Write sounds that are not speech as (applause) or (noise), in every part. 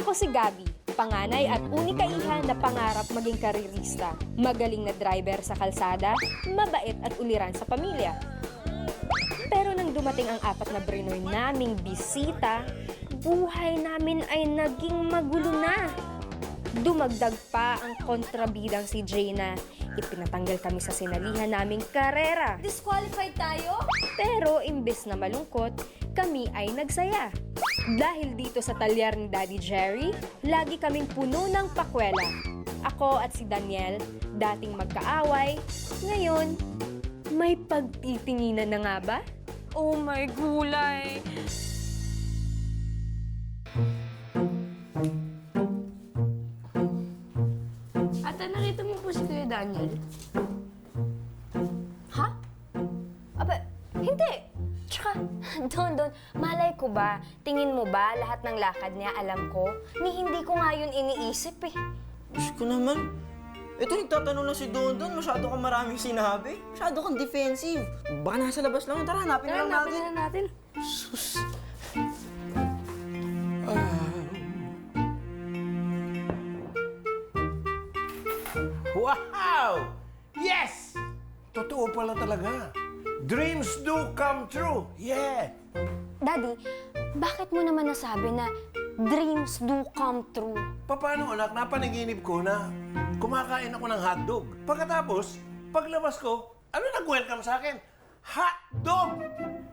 Ako si Gabi, panganay at unika iha na pangarap maging karirista. Magaling na driver sa kalsada, mabait at uliran sa pamilya. Pero nang dumating ang apat na Brinoy naming bisita, buhay namin ay naging magulo na. Dumagdag pa ang kontrabidang si Jaina. Ipinatanggal kami sa sinalihan naming karera. Disqualified tayo? Pero imbes na malungkot, kami ay nagsaya. Dahil dito sa talyar ni Daddy Jerry, lagi kaming puno ng pakwela. Ako at si Daniel, dating magkaaway, ngayon, may pagtitinginan na nga ba? Oh my gulay! Ate, nakita mo po si Kuya Daniel? Ko ba? Tingin mo ba lahat ng lakad niya alam ko? Ni hindi ko nga yun iniisip eh. Diyos ko naman. Ito nagtatanong na si Don Don, masyado kang maraming sinabi. Masyado kang defensive. Baka nasa labas lang. Tara, hanapin na Tara, lang hanapin natin. na natin. Sus. Wow! Yes! Totoo pala talaga. Dreams do come true. Yeah. Daddy, bakit mo naman nasabi na dreams do come true? Paano anak, napanaginip ko na kumakain ako ng hotdog. Pagkatapos, paglabas ko, ano nag-welcome sa akin? Hotdog!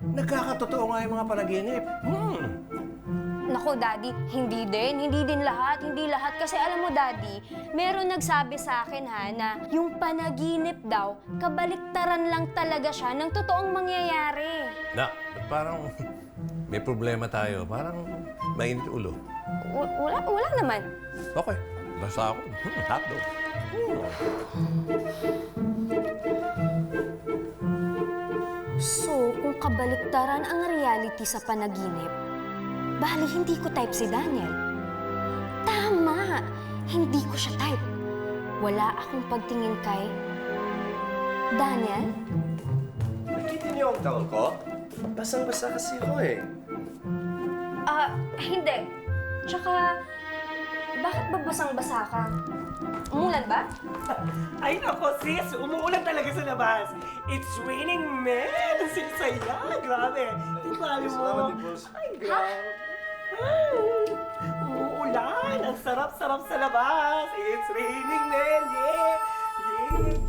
Nagkakatotoo nga yung mga panaginip. Hmm. Nako, Daddy, hindi din. Hindi din lahat. Hindi lahat. Kasi alam mo, Daddy, meron nagsabi sa akin, ha, na yung panaginip daw, kabaliktaran lang talaga siya ng totoong mangyayari. Na, parang may problema tayo. Parang mainit ulo. W- wala, wala naman. Okay, basta ako. Hmm, hotdog. So, kung kabaliktaran ang reality sa panaginip, bali hindi ko type si Daniel. Tama! Hindi ko siya type. Wala akong pagtingin kay... Daniel? Nakita niyo ang towel ko? Basang-basa kasi ako eh. Ah, hindi. Tsaka, bakit ba basang-basa ka? Umulan ba? Ay nako sis, umuulan talaga sa labas. It's raining men! Ang saya! Grabe! Grabe mo! Salamat. Ay, grabe! Umuulan! Ang sarap-sarap sa labas! It's raining men! Yeah! Yeah!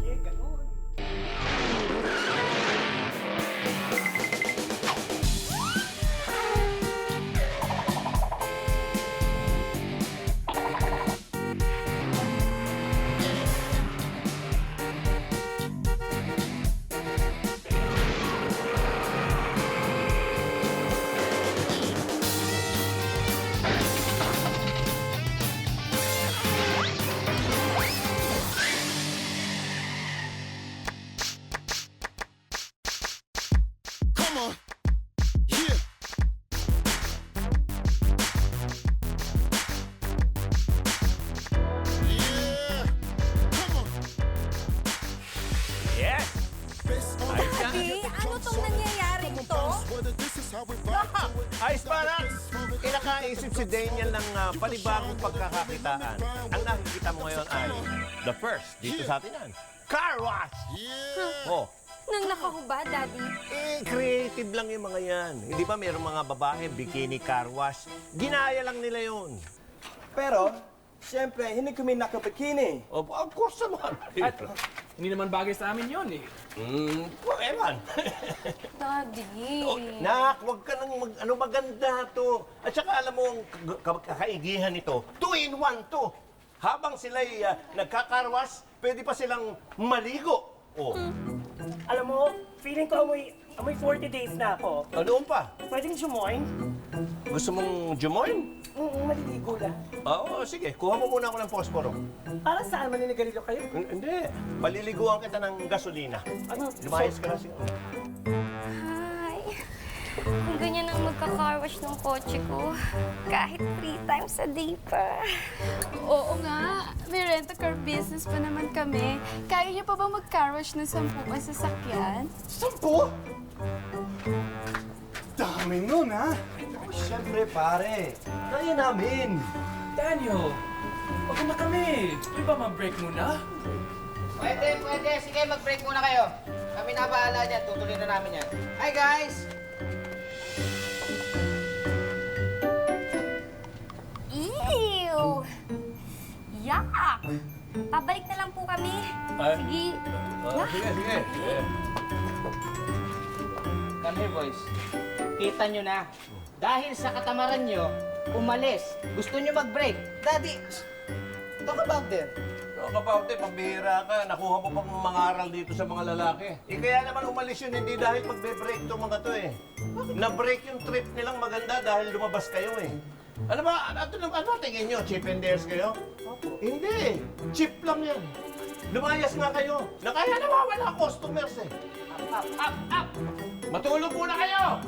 Daniel ng ah, panibagong pagkakakitaan. Ang nakikita mo ngayon ay the first dito sa atin yan. Car wash! Oh, Nang nakahubad, Daddy. eh, creative lang yung mga yan. Hindi ba mayroong mga babae, bikini car wash? Ginaya lang nila yun. Pero, siyempre, hindi kami nakabikini. Oh, of course naman. At hindi naman bagay sa amin yun eh. Hmm, well, ewan. (laughs) Daddy. Oh, nak, wag ka nang mag, ano maganda to. At saka alam mo, ang kakaigihan nito, two in one to. Habang sila'y uh, nagkakarwas, pwede pa silang maligo. Oh, Alam mo, feeling ko amoy, amoy 40 days na ako. doon pa. Pwedeng sumoin? Gusto mong jumoin? Oo, maliligo lang. Oo, sige. Kuha mo muna ako ng posporo. Para saan maninigarilyo kayo? H- Hindi. Paliliguan kita ng gasolina. Ano? Lumayas ka na siya. Hi. Kung ganyan ang magka-carwash ng kotse ko, kahit three times a day pa. Oo nga, may rent-a-car business pa naman kami. Kaya niyo pa ba mag-carwash ng sampu masasakyan? Sampo? Dami nun, ha? Siyempre, pare. Kaya namin. Daniel, wag na kami. Di ba mag-break muna? Pwede, pwede. Sige, mag-break muna kayo. Kami na bahala dyan. Tutuloy na namin yan. Hi, guys! Ew! Yuck! Pabalik na lang po kami. Sige. Ah, sige, sige. Come here, boys. Kita nyo na. Dahil sa katamaran nyo, umalis. Gusto nyo mag-break. Daddy, talk about them. Talk about it, pambihira ka. Nakuha mo pang mangaral dito sa mga lalaki. Eh kaya naman umalis yun, hindi dahil magbe-break to mga to eh. Na-break yung trip nilang maganda dahil lumabas kayo eh. Ano ba, ano, ano, ano tingin nyo? Chip and dares kayo? Hindi. Chip lang yan. Lumayas nga kayo. Na kaya nawawala customers eh. Up, up, up, up. Matulog muna kayo!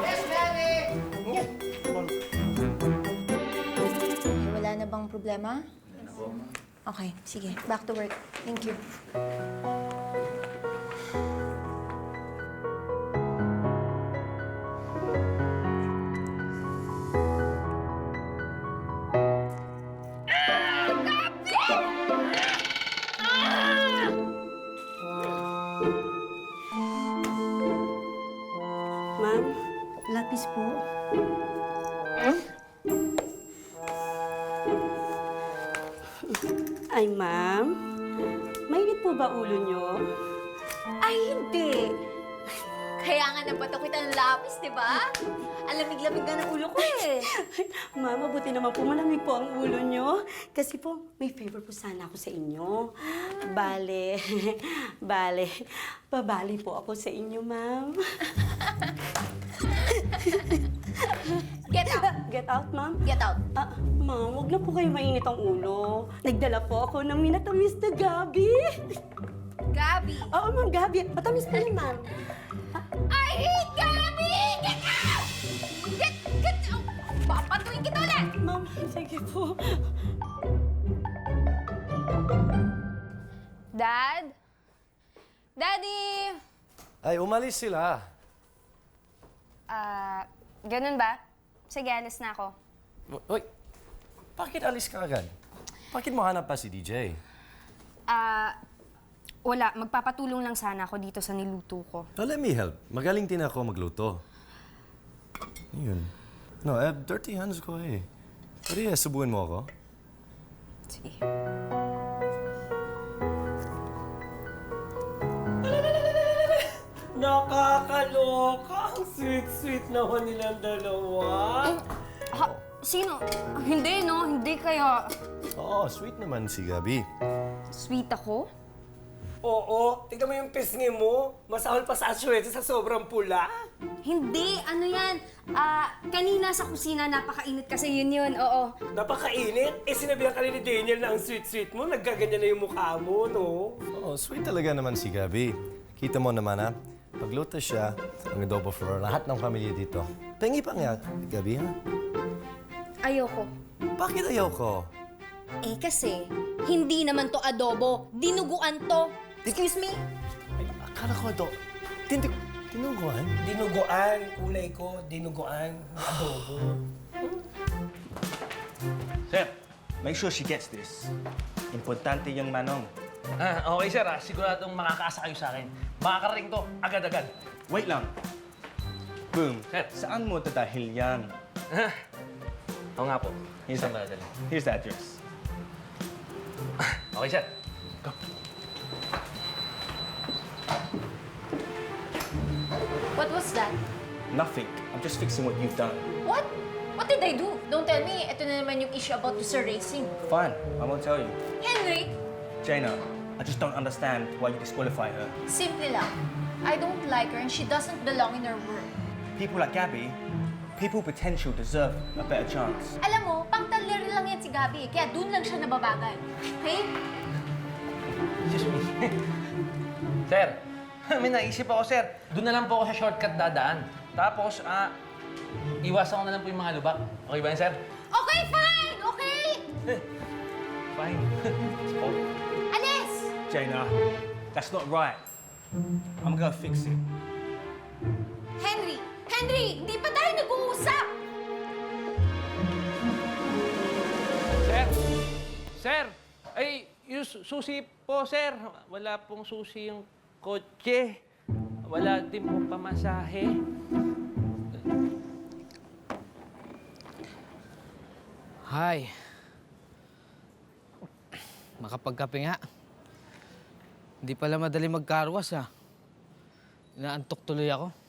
Yes, Daddy! Yeah. Wala na bang problema? Okay, sige. Back to work. Thank you. Ay, hindi! Kaya nga nabato kita ng lapis, di ba? Alamig-lamig nga ng ulo ko eh. (laughs) Ma'am, mabuti naman po malamig po ang ulo nyo. Kasi po, may favor po sana ako sa inyo. Bale, (laughs) bale, babali po ako sa inyo, ma'am. (laughs) Get out! Get out, ma'am. Get out! Ah, ma'am, huwag na po kayo mainit ang ulo. Nagdala po ako ng minatamis na gabi. Gabi! Oo, ma'am, gabi. Matamis pa yun, ma'am. I hate Gabi! Get out! Get, get out! Papatuin kita ulit! Ma'am, sige po. Dad? Daddy! Ay, umalis sila. Ah, ganun ba? Sige, alis na ako. Uy, bakit alis ka agad? Bakit mo hanap pa si DJ? Ah, wala. Magpapatulong lang sana ako dito sa niluto ko. Oh, let me help. Magaling din ako magluto. Yun. No, eh, dirty hands ko eh. Pwede eh, subuin mo ako? Sige. Nakakaloka! Ang sweet-sweet naman nilang dalawa. Ha? Sino? Hindi, no? Hindi kaya Oo, sweet naman si Gabi. sweet ako? Oo, tignan mo yung pisngi mo. Masahol pa sa aswete sa sobrang pula. Hindi, ano yan? Ah, kanina sa kusina napakainit kasi yun yun, oo. Napakainit. Eh, sinabihan ka ni Daniel na ang sweet-sweet mo. Nagkaganyan na yung mukha mo, no? Oo, sweet talaga naman si Gabi. Kita mo naman ha, pagluto siya, ang adobo for lahat ng pamilya dito. Pengi pa nga, Gabi ha? Ayoko. Bakit ayaw ko? Eh kasi, hindi naman to adobo. Dinuguan to. Excuse me? Ay, akala ko ito, tindig, tinuguan? Dinuguan. Kulay ko, dinuguan. Adobo. Sir, make sure she gets this. Importante yung manong. Ah, okay sir ah. Siguradong makakaasa kayo sa akin. Makakarating to agad-agad. Wait lang. Boom. Sir. Saan mo dadahil yan? Oo nga po. Here's ba dadalhin? here's the address. Okay sir. Go. What was that? Nothing. I'm just fixing what you've done. What? What did I do? Don't tell me, ito na naman yung issue about Sir Racing. Fine. I won't tell you. Henry, Jaina, I just don't understand why you disqualify her. simple lang. I don't like her and she doesn't belong in our world. People like Gabby, people potential deserve a better chance. Alam mo, pang talir lang yan si Gabi, kaya dun lang siya nababagal. Okay? Excuse me. (laughs) sir, (laughs) may naisip ako, sir. Doon na lang po ako sa shortcut dadaan. Tapos, ah, iwasan ko na lang po yung mga lubak. Okay ba yun, sir? Okay, fine! Okay! (laughs) Fine. (laughs) oh. Alis! Jaina, that's not right. I'm gonna fix it. Henry! Henry! Hindi pa tayo nag-uusap! Sir! Ay, yung su- susi po, sir. Wala pong susi yung kotse. Wala din pong pamasahe. Hay. Makapagkape nga. Hindi pala madali magkarwas ah. Inaantok tuloy ako.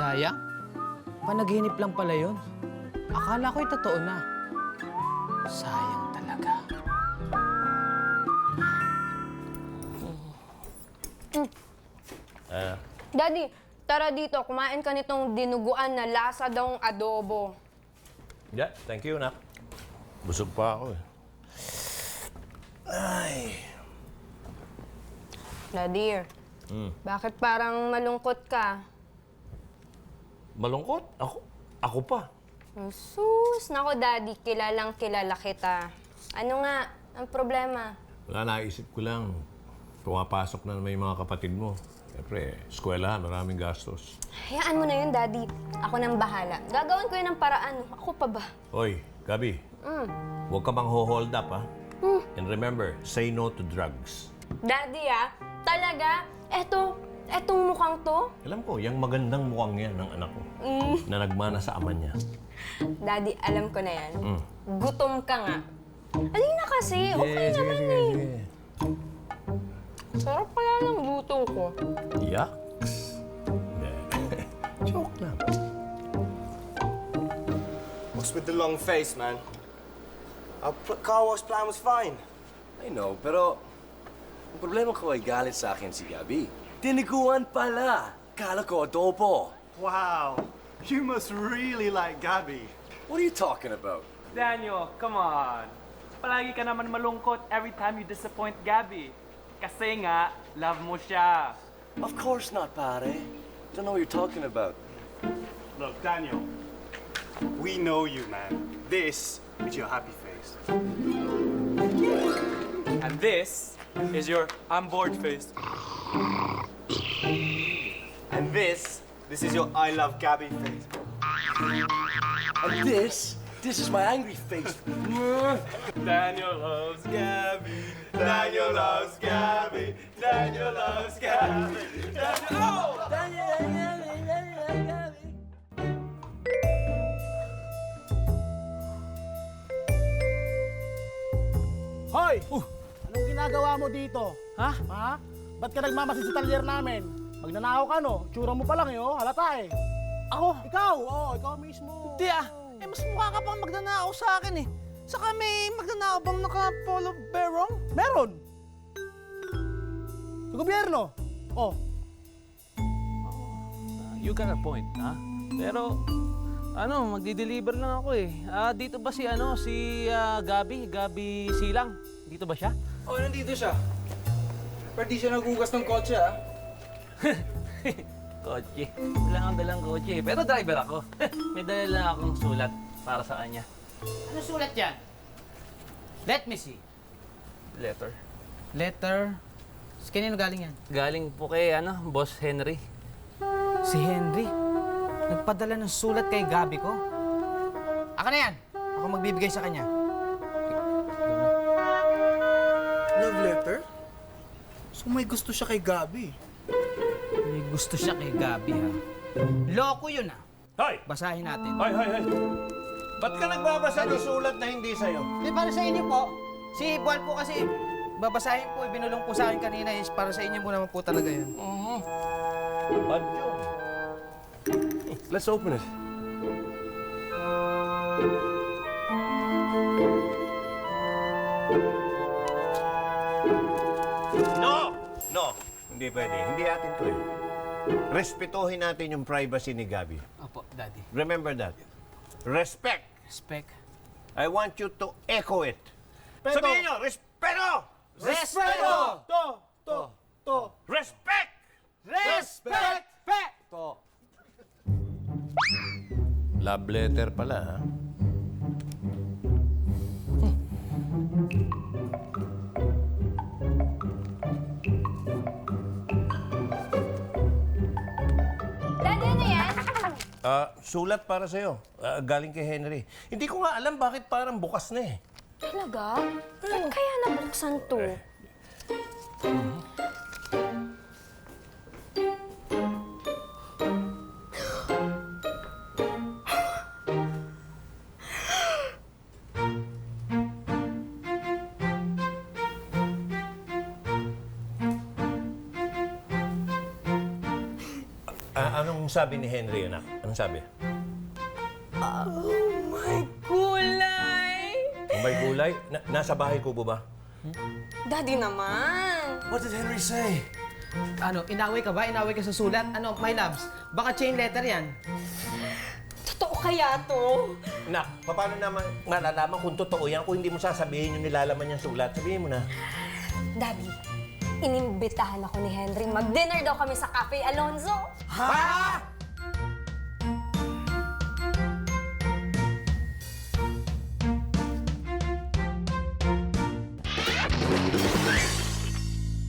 Sayang. Panaginip lang pala yun. Akala ko'y totoo na. Sayang talaga. Daddy, tara dito. Kumain ka nitong dinuguan na lasa daw adobo. Yeah, thank you, nak. Busog pa ako eh. Daddy, Mm. bakit parang malungkot ka? Malungkot? Ako? Ako pa? Sus, nako daddy, kilalang kilala kita. Ano nga, ang problema? Wala, naisip ko lang. Pumapasok na yung mga kapatid mo. Siyempre, eskwelahan, maraming gastos. Hayaan mo na yun, daddy. Ako nang bahala. Gagawin ko yun ng paraan. Ako pa ba? Hoy, Gabi, Mm. huwag ka mang hold up, ha? And remember, say no to drugs. Daddy, ah, talaga? Eto, etong mukhang to? Alam ko, yung magandang mukhang yan ng anak ko Mm. na nagmana sa ama niya. Daddy, alam ko na yan. Mm. Gutom ka nga. Alina kasi, okay naman eh. Sarap kaya ng luto ko. Yucks. (laughs) Joke lang. What's with the long face, man? Our pl- car wash plan was fine. I know, pero ang problema ko ay galit sa akin si Gabi. Tiniguan pala. Kala ko adobo. Wow, you must really like Gabby. What are you talking about? Daniel, come on. Palagi ka naman malungkot every time you disappoint Gabby. Kasi nga, love mo siya. Of course not, pare. Don't know what you're talking about. Look, Daniel, we know you, man. This is your happy face. And this is your I'm bored face. And this, this is your I love Gabby face. And this, this is my angry face. (laughs) Daniel loves Gabby. Daniel loves Gabby. Daniel loves Gabby. Daniel, oh! Hoy! Anong ginagawa mo dito? Ha? Ha? Ba't ka nagmamasid sa talyer namin? Magnanakaw ka, no? Tsura mo pa lang, yo. Halata eh. Ako? Ikaw, oo, ikaw mismo. Hindi ah. Eh, mas mukha ka pang magnanakaw sa akin eh. Saka may magnanakaw bang naka-polo berong? Meron. Sa gobyerno. Oh, You got a point, ha? Pero, ano, magdi-deliver lang ako eh. Ah, dito ba si, ano, si ah, Gabi? Gabi Silang? Dito ba siya? Oh, nandito siya. Pero di siya nagugas ng kotse ah. (laughs) Kotse. Wala akong dalang kotse. eh. Pero driver ako. (laughs) May dala lang akong sulat para sa kanya. Ano sulat yan? Let me see. Letter. Letter. Sa kanino galing yan? Galing po kay, ano, Boss Henry. Si Henry. Nagpadala ng sulat kay Gabi ko. Ako na yan. Ako magbibigay sa kanya. Love letter? So may gusto siya kay Gabi. Gusto siya kay Gabi, ha? Loko yun, ha? Hoy! Basahin natin. Hoy, hoy, hoy! Ba't ka nagbabasa ng sulat na hindi sa'yo? Di, para sa inyo po. Si Buwan po kasi, babasahin po, ibinulong po sa akin kanina is para sa inyo mo naman po talaga yan. Bad yun. Let's open it. No! No! Hindi pwede. Hindi atin to eh. Respetuhin natin yung privacy ni Gabi. Opo, Daddy. Remember that. Respect. Respect. I want you to echo it. Pero- Sabihin nyo, respeto! Respeto! To! To! To! Respect! Respect! Love letter pala, ha? Daddy, Ah, sulat para sa'yo. Ah, galing kay Henry. Hindi ko nga alam bakit parang bukas na eh. Talaga? Ba't kaya nabuksan to? Anong sabi ni Henry, anak? Anong sabi? Kulay! Ang may kulay? Na- nasa bahay ko ba ba? Daddy naman! What did Henry say? Ano, inaway ka ba? Inaway ka sa sulat? Ano, my loves, baka chain letter yan. Totoo kaya to? Nak, paano naman malalaman kung totoo yan kung hindi mo sasabihin yung nilalaman niyang sulat? Sabihin mo na. Daddy, inimbitahan ako ni Henry. Mag-dinner daw kami sa Cafe Alonzo. Ha?